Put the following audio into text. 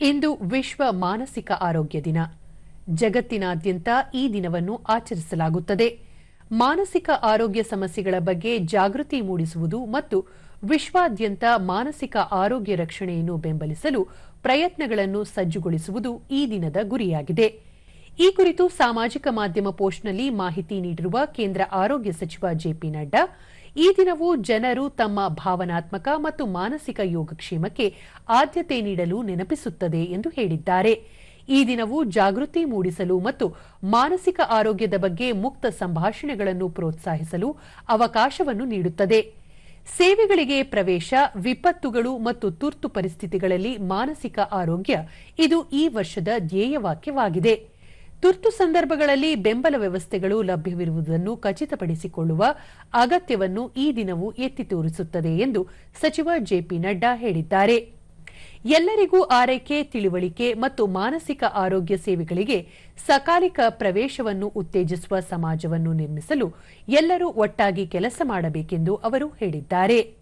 ಇಂದು ವಿಶ್ವ ಮಾನಸಿಕ ಆರೋಗ್ಯ ದಿನ. ಜಗತ್ತಿನಾದ್ಯಂತ ಈ ದಿನವನ್ನು ಆಚರಿಸಲಾಗುತ್ತದೆ. ಮಾನಸಿಕ ಆರೋಗ್ಯ ಸಮಸ್ಯೆಗಳ ಬಗ್ಗೆ ಜಾಗೃತಿ ಮೂಡಿಸುವುದು ಮತ್ತು ವಿಶ್ವಾದ್ಯಂತ ಮಾನಸಿಕ ಆರೋಗ್ಯ ರಕ್ಷಣೆಯನ್ನು ಬೆಂಬಲಿಸಲು ಪ್ರಯತ್ನಗಳನ್ನು ಸಜ್ಜುಗೊಳಿಸುವುದು ಈ ದಿನದ ಗುರಿಯಾಗಿದೆ. ಈ ಕುರಿತು ಸಾಮಾಜಿಕ ಮಾಧ್ಯಮ ಪೋಸ್ಟ್ನಲ್ಲಿ ಮಾಹಿತಿ ನೀಡಿರುವ ಕೇಂದ್ರ ಆರೋಗ್ಯ ಸಚಿವ ಜೆಪಿ ನಡ್ಡಾ ಈ ದಿನವು ಜನರು ತಮ್ಮ ಭಾವನಾತ್ಮಕ ಮತ್ತು ಮಾನಸಿಕ ಯೋಗಕ್ಷೇಮಕ್ಕೆ ಆದ್ಯತೆ ನೀಡಲು ನೆನಪಿಸುತ್ತದೆ ಎಂದು ಹೇಳಿದ್ದಾರೆ. ಈ ದಿನವು ಜಾಗೃತಿ ಮೂಡಿಸಲು ಮತ್ತು ಮಾನಸಿಕ ಆರೋಗ್ಯದ ಬಗ್ಗೆ ಮುಕ್ತ ಸಂಭಾಷಣೆಗಳನ್ನು ಪ್ರೋತ್ಸಾಹಿಸಲು ಅವಕಾಶವನ್ನು ನೀಡುತ್ತದೆ. ಸೇವೆಗಳಿಗೆ ಪ್ರವೇಶ, ವಿಪತ್ತುಗಳು ಮತ್ತು ತುರ್ತು ಪರಿಸ್ಥಿತಿಗಳಲ್ಲಿ ಮಾನಸಿಕ ಆರೋಗ್ಯ ಇದು ಈ ವರ್ಷದ ಧ್ಯೇಯವಾಕ್ಯವಾಗಿದೆ. ತುರ್ತು ಸಂದರ್ಭಗಳಲ್ಲಿ ಬೆಂಬಲ ವ್ಯವಸ್ಥೆಗಳು ಲಭ್ಯವಿರುವುದನ್ನು ಖಚಿತಪಡಿಸಿಕೊಳ್ಳುವ ಅಗತ್ಯವನ್ನು ಈ ದಿನವು ಎತ್ತಿ ತೋರಿಸುತ್ತದೆ ಎಂದು ಸಚಿವ ಜೆಪಿ ನಡ್ಡಾ ಹೇಳಿದ್ದಾರೆ. ಎಲ್ಲರಿಗೂ ಆರೈಕೆ, ತಿಳುವಳಿಕೆ ಮತ್ತು ಮಾನಸಿಕ ಆರೋಗ್ಯ ಸೇವೆಗಳಿಗೆ ಸಕಾಲಿಕ ಪ್ರವೇಶವನ್ನು ಉತ್ತೇಜಿಸುವ ಸಮಾಜವನ್ನು ನಿರ್ಮಿಸಲು ಎಲ್ಲರೂ ಒಟ್ಟಾಗಿ ಕೆಲಸ ಮಾಡಬೇಕೆಂದು ಅವರು ಹೇಳಿದ್ದಾರೆ.